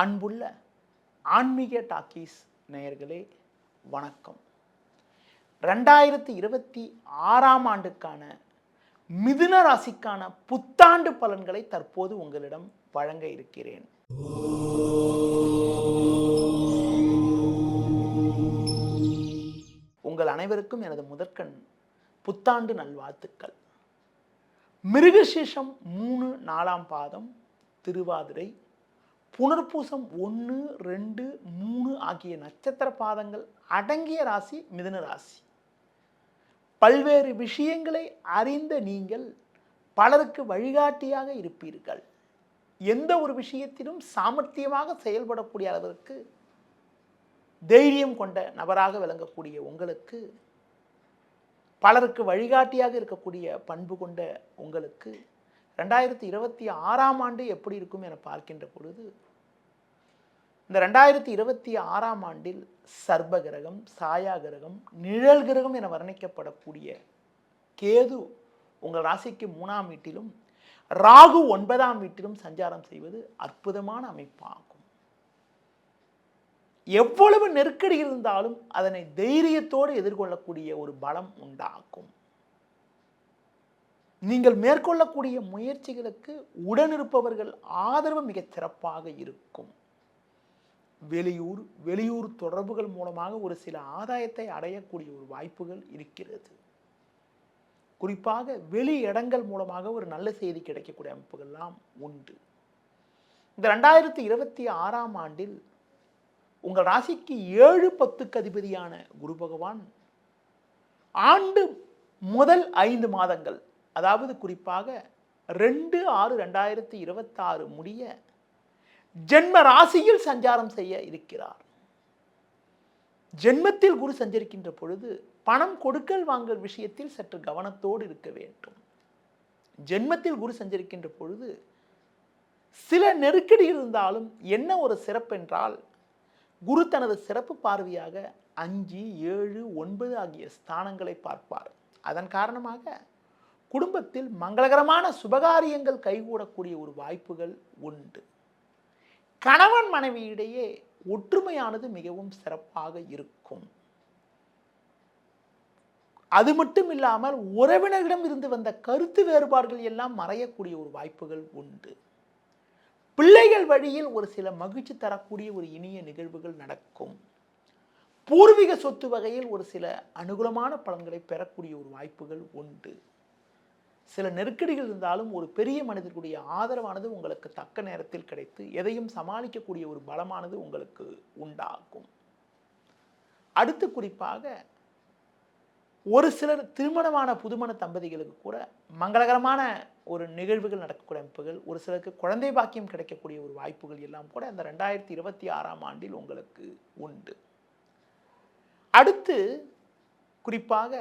அன்புள்ள ஆன்மீக டாக்கீஸ் நேயர்களே வணக்கம். ரெண்டாயிரத்தி இருபத்தி ஆறாம் ஆண்டுக்கான மிதுன ராசிக்கான புத்தாண்டு பலன்களை தற்போது உங்களிடம் வழங்க இருக்கிறேன். உங்கள் அனைவருக்கும் எனது முதற்கண் புத்தாண்டு நல்வாழ்த்துக்கள். மிருகசீஷம் மூணு நாலாம் பாதம் திருவாதிரை புனர்பூசம் ஒன்று ரெண்டு மூணு ஆகிய நட்சத்திர பாதங்கள் அடங்கிய ராசி மிதுன ராசி. பல்வேறு விஷயங்களை அறிந்த நீங்கள் பலருக்கு வழிகாட்டியாக இருப்பீர்கள். எந்த ஒரு விஷயத்திலும் சாமர்த்தியமாக செயல்படக்கூடிய அளவிற்கு தைரியம் கொண்ட நபராக விளங்கக்கூடிய உங்களுக்கு பலருக்கு வழிகாட்டியாக இருக்கக்கூடிய பண்பு கொண்ட உங்களுக்கு ரெண்டாயிரத்தி இருபத்தி ஆறாம் ஆண்டு எப்படி இருக்கும் என பார்க்கின்ற பொழுது இந்த ரெண்டாயிரத்தி இருபத்தி ஆறாம் ஆண்டில் சர்ப கிரகம் சாயா கிரகம் நிழல் கிரகம் என வர்ணிக்கப்படக்கூடிய கேது உங்கள் ராசிக்கு மூணாம் வீட்டிலும் ராகு ஒன்பதாம் வீட்டிலும் சஞ்சாரம் செய்வது அற்புதமான அமைப்பாகும். எவ்வளவு நெருக்கடி இருந்தாலும் அதனை தைரியத்தோடு எதிர்கொள்ளக்கூடிய ஒரு பலம் உண்டாக்கும் நீங்கள் மேற்கொள்ளக்கூடிய முயற்சிகளுக்கு உடனிருப்பவர்கள் ஆதரவு மிகச் சிறப்பாக இருக்கும். வெளியூர் வெளியூர் தொடர்புகள் மூலமாக ஒரு சில ஆதாயத்தை அடையக்கூடிய ஒரு வாய்ப்புகள் இருக்கிறது. குறிப்பாக வெளி இடங்கள் மூலமாக ஒரு நல்ல செய்தி கிடைக்கக்கூடிய அமைப்புகள்லாம் உண்டு. இந்த ரெண்டாயிரத்தி இருபத்தி ஆறாம் ஆண்டில் உங்கள் ராசிக்கு ஏழு பத்துக்கு அதிபதியான குரு பகவான் ஆண்டு முதல் ஐந்து மாதங்கள் அதாவது குறிப்பாக ரெண்டு ஆறு ரெண்டாயிரத்தி இருபத்தாறு முடிய ஜென்ம ராசியில் சஞ்சாரம் செய்ய இருக்கிறார். ஜென்மத்தில் குரு சஞ்சரிக்கின்ற பொழுது பணம் கொடுக்கல் வாங்கல் விஷயத்தில் சற்று கவனத்தோடு இருக்க வேண்டும். ஜென்மத்தில் குரு சஞ்சரிக்கின்ற பொழுது சில நெருக்கடி இருந்தாலும் என்ன ஒரு சிறப்பென்றால் குரு தனது சிறப்பு பார்வையாக அஞ்சு ஏழு ஒன்பது ஆகிய ஸ்தானங்களை பார்ப்பார். அதன் காரணமாக குடும்பத்தில் மங்களகரமான சுபகாரியங்கள் கைகூடக்கூடிய ஒரு வாய்ப்புகள் உண்டு. கணவன் மனைவியிடையே ஒற்றுமையானது மிகவும் சிறப்பாக இருக்கும். அது மட்டும் இல்லாமல் உறவினர்களிடம் இருந்து வந்த கருத்து வேறுபாடுகள் எல்லாம் மறையக்கூடிய ஒரு வாய்ப்புகள் உண்டு. பிள்ளைகள் வழியில் ஒரு சில மகிழ்ச்சி தரக்கூடிய ஒரு இனிய நிகழ்வுகள் நடக்கும். பூர்வீக சொத்து வகையில் ஒரு சில அனுகூலமான பலன்களை பெறக்கூடிய ஒரு வாய்ப்புகள் உண்டு. சில நெருக்கடிகள் இருந்தாலும் ஒரு பெரிய மனிதர்களுடைய ஆதரவானது உங்களுக்கு தக்க நேரத்தில் கிடைத்து எதையும் சமாளிக்கக்கூடிய ஒரு பலமானது உங்களுக்கு உண்டாகும். அடுத்து குறிப்பாக ஒரு சிலர் திருமணமான புதுமண தம்பதிகளுக்கு கூட மங்களகரமான ஒரு நிகழ்வுகள் நடக்கக்கூடிய அமைப்புகள் ஒரு சிலருக்கு குழந்தை பாக்கியம் கிடைக்கக்கூடிய ஒரு வாய்ப்புகள் எல்லாம் கூட அந்த ரெண்டாயிரத்தி இருபத்தி ஆறாம் ஆண்டில் உங்களுக்கு உண்டு. அடுத்து குறிப்பாக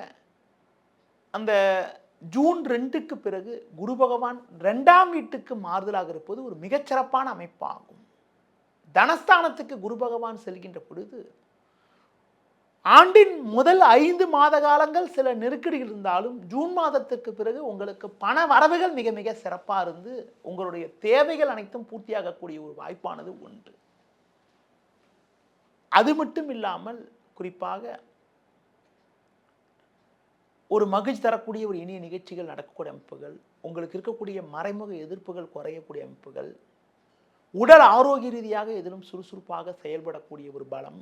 அந்த ஜூன் ரெண்டுக்கு பிறகு குரு பகவான் ரெண்டாம் வீட்டுக்கு மாறுதலாக இருப்பது ஒரு மிகச்சிறப்பான அமைப்பாகும். தனஸ்தானத்துக்கு குரு பகவான் செல்கின்ற பொழுது ஆண்டின் முதல் ஐந்து மாத காலங்கள் சில நெருக்கடிகள் இருந்தாலும் ஜூன் மாதத்திற்கு பிறகு உங்களுக்கு பண வரவுகள் மிக மிக சிறப்பாக இருந்து உங்களுடைய தேவைகள் அனைத்தும் பூர்த்தியாகக்கூடிய ஒரு வாய்ப்பானது உண்டு. அது மட்டும் இல்லாமல் குறிப்பாக ஒரு மகிழ்ச்சி தரக்கூடிய ஒரு இனிய நிகழ்ச்சிகள் நடக்கக்கூடிய அமைப்புகள் உங்களுக்கு இருக்கக்கூடிய மறைமுக எதிர்ப்புகள் குறையக்கூடிய அமைப்புகள் உடல் ஆரோக்கிய ரீதியாக எதிலும் சுறுசுறுப்பாக செயல்படக்கூடிய ஒரு பலம்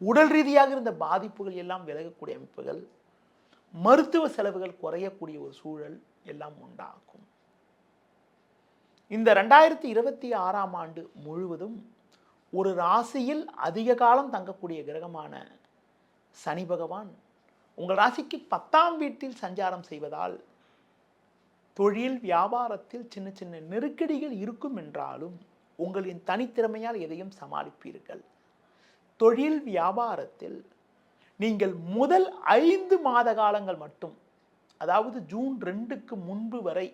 உடல் ரீதியாக இருந்த பாதிப்புகள் எல்லாம் விலகக்கூடிய அமைப்புகள் மருத்துவ செலவுகள் குறையக்கூடிய ஒரு சூழல் எல்லாம் உண்டாகும். இந்த ரெண்டாயிரத்தி இருபத்தி ஆறாம் ஆண்டு முழுவதும் ஒரு ராசியில் அதிக காலம் தங்கக்கூடிய கிரகமான சனி பகவான் உங்கள் ராசிக்கு பத்தாம் வீட்டில் சஞ்சாரம் செய்வதால் தொழில் வியாபாரத்தில் சின்ன சின்ன நெருக்கடிகள் இருக்கும் என்றாலும் உங்களின் தனித்திறமையால் எதையும் சமாளிப்பீர்கள். தொழில் வியாபாரத்தில் நீங்கள் முதல் ஐந்து மாத காலங்கள் மட்டும் அதாவது ஜூன் ரெண்டுக்கு முன்பு வரை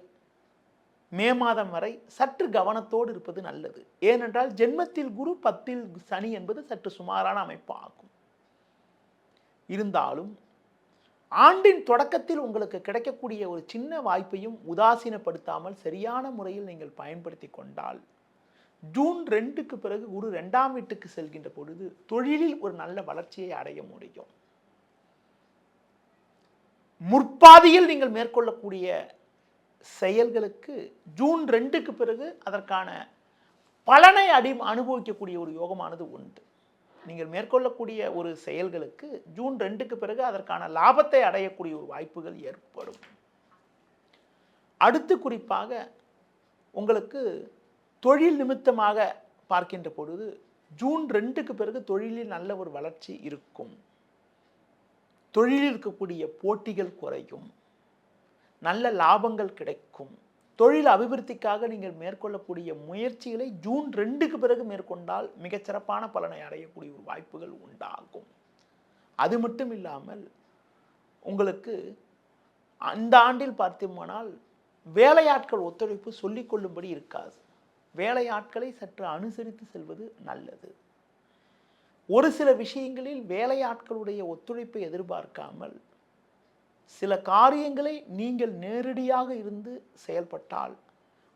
மே மாதம் வரை சற்று கவனத்தோடு இருப்பது நல்லது. ஏனென்றால் ஜென்மத்தில் குரு பத்தில் சனி என்பது சற்று சுமாரான அமைப்பு ஆகும் இருந்தாலும் ஆண்டின் தொடக்கத்தில் உங்களுக்கு கிடைக்கக்கூடிய ஒரு சின்ன வாய்ப்பையும் உதாசீனப்படுத்தாமல் சரியான முறையில் நீங்கள் பயன்படுத்தி கொண்டால் ஜூன் ரெண்டுக்கு பிறகு குரு ரெண்டாம் வீட்டுக்கு செல்கின்ற பொழுது தொழிலில் ஒரு நல்ல வளர்ச்சியை அடைய முடியும். முற்பாதியில் நீங்கள் மேற்கொள்ளக்கூடிய செயல்களுக்கு ஜூன் ரெண்டுக்கு பிறகு அதற்கான பலனை அடி அனுபவிக்கக்கூடிய ஒரு யோகமானது உண்டு. நீங்கள் மேற்கொள்ளக்கூடிய ஒரு செயல்களுக்கு ஜூன் ரெண்டுக்கு பிறகு அதற்கான லாபத்தை அடையக்கூடிய ஒரு வாய்ப்புகள் ஏற்படும். அடுத்து குறிப்பாக உங்களுக்கு தொழில் நிமித்தமாக பார்க்கின்ற பொழுது ஜூன் ரெண்டுக்கு பிறகு தொழிலில் நல்ல ஒரு வளர்ச்சி இருக்கும். தொழிலில் இருக்கக்கூடிய போட்டிகள் குறையும். நல்ல லாபங்கள் கிடைக்கும். தொழில் அபிவிருத்திக்காக நீங்கள் மேற்கொள்ளக்கூடிய முயற்சிகளை ஜூன் ரெண்டுக்கு பிறகு மேற்கொண்டால் மிகச்சிறப்பான பலனை அடையக்கூடிய ஒரு வாய்ப்புகள் உண்டாகும். அது மட்டும் இல்லாமல் உங்களுக்கு அந்த ஆண்டில் பார்த்தோமானால் வேலையாட்கள் ஒத்துழைப்பு சொல்லிக் கொள்ளும்படி இருக்காது. வேலையாட்களை சற்று அனுசரித்து செல்வது நல்லது. ஒரு சில விஷயங்களில் வேலையாட்களுடைய ஒத்துழைப்பை எதிர்பார்க்காமல் சில காரியங்களை நீங்கள் நேரடியாக இருந்து செயல்பட்டால்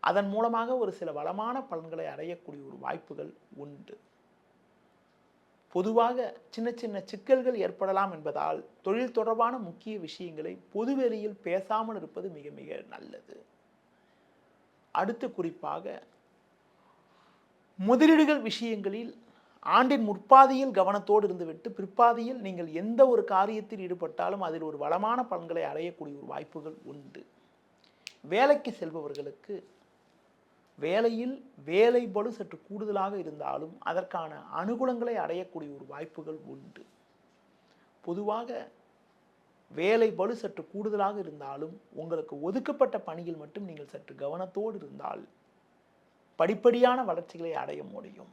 அதன் மூலமாக ஒரு சில வளமான பலன்களை அடையக்கூடிய ஒரு வாய்ப்புகள் உண்டு. பொதுவாக சின்ன சின்ன சிக்கல்கள் ஏற்படலாம் என்பதால் தொழில் தொடர்பான முக்கிய விஷயங்களை பொதுவெளியில் பேசாமல் இருப்பது மிக மிக நல்லது. அடுத்து குறிப்பாக முதலீடுகள் விஷயங்களில் ஆண்டின் முற்பாதியில் கவனத்தோடு இருந்துவிட்டு பிற்பாதியில் நீங்கள் எந்த ஒரு காரியத்தில் ஈடுபட்டாலும் அதில் ஒரு வளமான பலன்களை அடையக்கூடிய ஒரு வாய்ப்புகள் உண்டு. வேலைக்கு செல்பவர்களுக்கு வேலையில் வேலை பலு சற்று கூடுதலாக இருந்தாலும் அதற்கான அனுகூலங்களை அடையக்கூடிய ஒரு வாய்ப்புகள் உண்டு. பொதுவாக வேலை பலு சற்று கூடுதலாக இருந்தாலும் உங்களுக்கு ஒதுக்கப்பட்ட பணியில் மட்டும் நீங்கள் சற்று கவனத்தோடு இருந்தால் படிப்படியான வளர்ச்சிகளை அடைய முடியும்.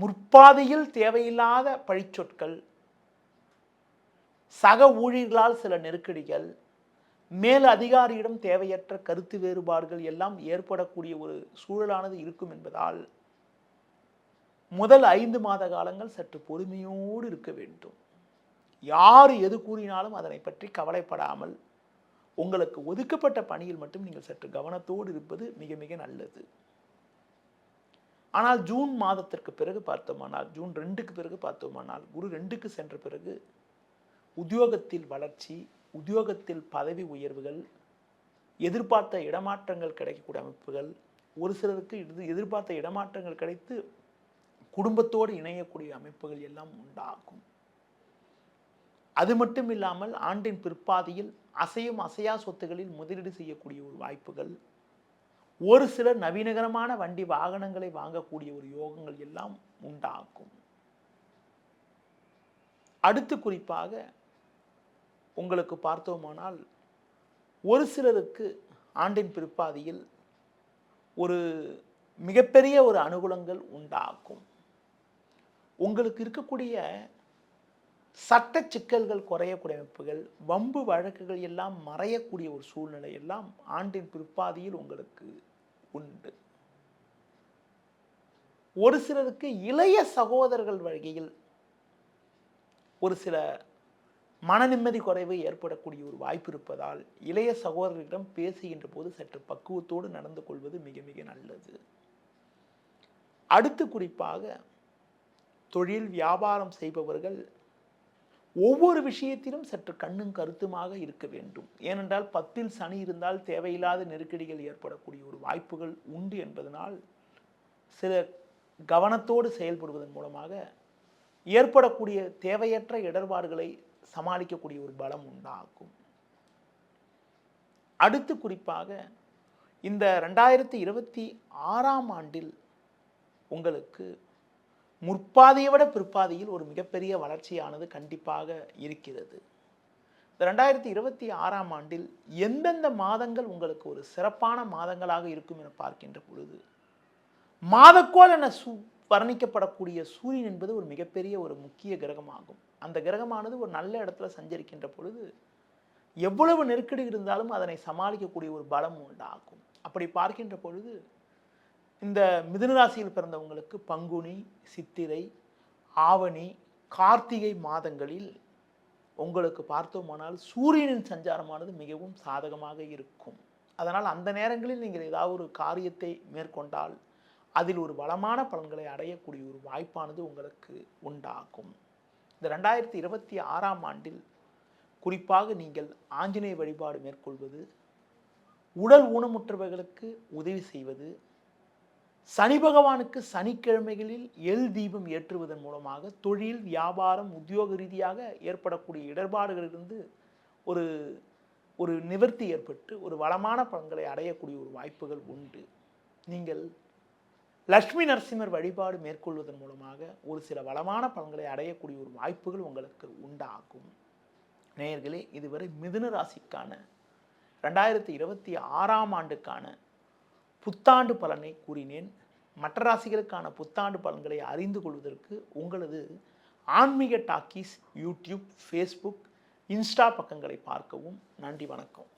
முற்பாதையில் தேவையில்லாத பழிச்சொற்கள் சக ஊழியர்களால் சில நெருக்கடிகள் மேல் அதிகாரியிடம் தேவையற்ற கருத்து வேறுபாடுகள் எல்லாம் ஏற்படக்கூடிய ஒரு சூழலானது இருக்கும் என்பதால் முதல் ஐந்து மாத காலங்கள் சற்று பொறுமையோடு இருக்க வேண்டும். யார் எது கூறினாலும் அதனை பற்றி கவலைப்படாமல் உங்களுக்கு ஒதுக்கப்பட்ட பணியில் மட்டும் நீங்கள் சற்று கவனத்தோடு இருப்பது மிக மிக நல்லது. ஆனால் ஜூன் மாதத்திற்கு பிறகு பார்த்தோமானால் ஜூன் ரெண்டுக்கு பிறகு பார்த்தோமானால் குரு ரெண்டுக்கு சென்ற பிறகு உத்தியோகத்தில் வளர்ச்சி உத்தியோகத்தில் பதவி உயர்வுகள் எதிர்பார்த்த இடமாற்றங்கள் கிடைக்கக்கூடிய அமைப்புகள் ஒரு சிலருக்கு இது எதிர்பார்த்த இடமாற்றங்கள் கிடைத்து குடும்பத்தோடு இணையக்கூடிய அமைப்புகள் எல்லாம் உண்டாகும். அது மட்டும் இல்லாமல் ஆண்டின் பிற்பாதியில் அசையும் அசையா சொத்துகளில் முதலீடு செய்யக்கூடிய ஒரு வாய்ப்புகள் ஒரு சிலர் நவீனகரமான வண்டி வாகனங்களை வாங்கக்கூடிய ஒரு யோகங்கள் எல்லாம் உண்டாகும். அடுத்து குறிப்பாக உங்களுக்கு பார்த்தோமானால் ஒரு சிலருக்கு ஆண்டின் பிற்பாதியில் ஒரு மிகப்பெரிய ஒரு அனுகூலங்கள் உண்டாகும். உங்களுக்கு இருக்கக்கூடிய சட்ட சிக்கல்கள் குறையக்கூடிய அமைப்புகள் வம்பு வழக்குகள் எல்லாம் மறையக்கூடிய ஒரு சூழ்நிலை எல்லாம் ஆண்டின் பிற்பாதியில் உங்களுக்கு உண்டு. ஒரு சிலருக்கு இளைய சகோதரர்கள் வழியில் ஒரு சில மன நிம்மதி குறைவு ஏற்படக்கூடிய ஒரு வாய்ப்பு இருப்பதால் இளைய சகோதரர்களிடம் பேசுகின்ற போது சற்று பக்குவத்தோடு நடந்து கொள்வது மிக மிக நல்லது. அடுத்து குறிப்பாக தொழில் வியாபாரம் செய்பவர்கள் ஒவ்வொரு விஷயத்திலும் சற்று கண்ணும் கருத்துமாக இருக்க வேண்டும். ஏனென்றால் பத்தில் சனி இருந்தால் தேவையில்லாத நெருக்கடிகள் ஏற்படக்கூடிய ஒரு வாய்ப்புகள் உண்டு என்பதனால் சில கவனத்தோடு செயல்படுவதன் மூலமாக ஏற்படக்கூடிய தேவையற்ற இடர்பாடுகளை சமாளிக்கக்கூடிய ஒரு பலம் உண்டாகும். அடுத்து குறிப்பாக இந்த ரெண்டாயிரத்தி இருபத்தி ஆறாம் ஆண்டில் உங்களுக்கு முற்பாதையை விட பிற்பாதையில் ஒரு மிகப்பெரிய வளர்ச்சியானது கண்டிப்பாக இருக்கிறது. ரெண்டாயிரத்தி இருபத்தி ஆறாம் ஆண்டில் எந்தெந்த மாதங்கள் உங்களுக்கு ஒரு சிறப்பான மாதங்களாக இருக்கும் என பார்க்கின்ற பொழுது மாதக்கோல் என சு வர்ணிக்கப்படக்கூடிய சூரியன் என்பது ஒரு மிகப்பெரிய ஒரு முக்கிய கிரகமாகும். அந்த கிரகமானது ஒரு நல்ல இடத்துல சஞ்சரிக்கின்ற பொழுது எவ்வளவு நெருக்கடி இருந்தாலும் அதனை சமாளிக்கக்கூடிய ஒரு பலம் உண்டாகும். அப்படி பார்க்கின்ற பொழுது இந்த மிதுனராசியில் பிறந்தவங்களுக்கு பங்குனி சித்திரை ஆவணி கார்த்திகை மாதங்களில் உங்களுக்கு பார்த்தோமானால் சூரியனின் சஞ்சாரமானது மிகவும் சாதகமாக இருக்கும். அதனால் அந்த நேரங்களில் நீங்கள் ஏதாவது ஒரு காரியத்தை மேற்கொண்டால் அதில் ஒரு வளமான பலன்களை அடையக்கூடிய ஒரு வாய்ப்பானது உங்களுக்கு உண்டாகும். இந்த ரெண்டாயிரத்தி இருபத்தி ஆறாம் ஆண்டில் குறிப்பாக நீங்கள் ஆஞ்சநேய வழிபாடு மேற்கொள்வது உடல் ஊனமுற்றவர்களுக்கு உதவி செய்வது சனி பகவானுக்கு சனிக்கிழமைகளில் எல் தீபம் ஏற்றுவதன் மூலமாக தொழில் வியாபாரம் உத்தியோக ரீதியாக ஏற்படக்கூடிய இடர்பாடுகளிலிருந்து ஒரு ஒரு நிவர்த்தி ஏற்பட்டு ஒரு வளமான பலன்களை அடையக்கூடிய ஒரு வாய்ப்புகள் உண்டு. நீங்கள் லக்ஷ்மி நரசிம்மர் வழிபாடு மேற்கொள்வதன் மூலமாக ஒரு சில வளமான பலன்களை அடையக்கூடிய ஒரு வாய்ப்புகள் உங்களுக்கு உண்டாகும். நேயர்களே இதுவரை மிதுன ராசிக்கான ரெண்டாயிரத்தி இருபத்தி ஆறாம் ஆண்டுக்கான புத்தாண்டு பலனை கூறினேன். மற்ற ராசிகளுக்கான புத்தாண்டு பலன்களை அறிந்து கொள்வதற்கு உங்களது ஆன்மீக டாக்கீஸ் யூடியூப் ஃபேஸ்புக் இன்ஸ்டா பக்கங்களை பார்க்கவும் நன்றி வணக்கம்.